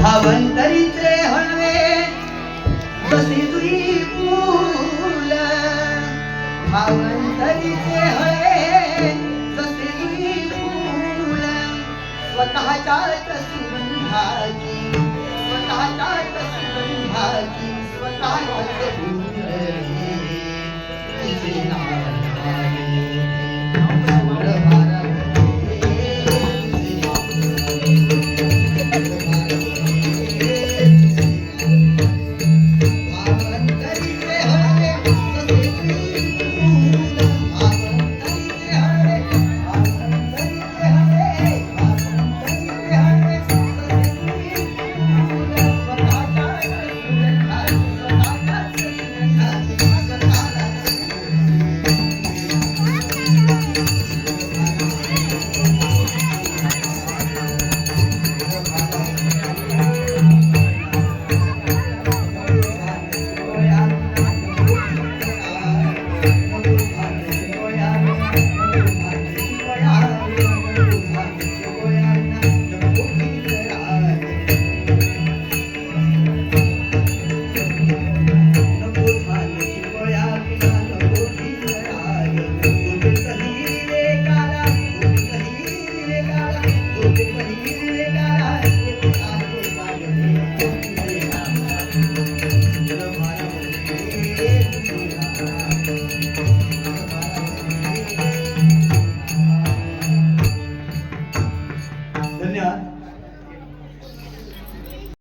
भावंतरीचे हणवे जसे जुई फूल भावंतरीचे हळे जसे जुई फूल स्वतःच्या सुगंधाची स्वतःच्या सुगंधाची स्वतःच्या फूल 真的啊。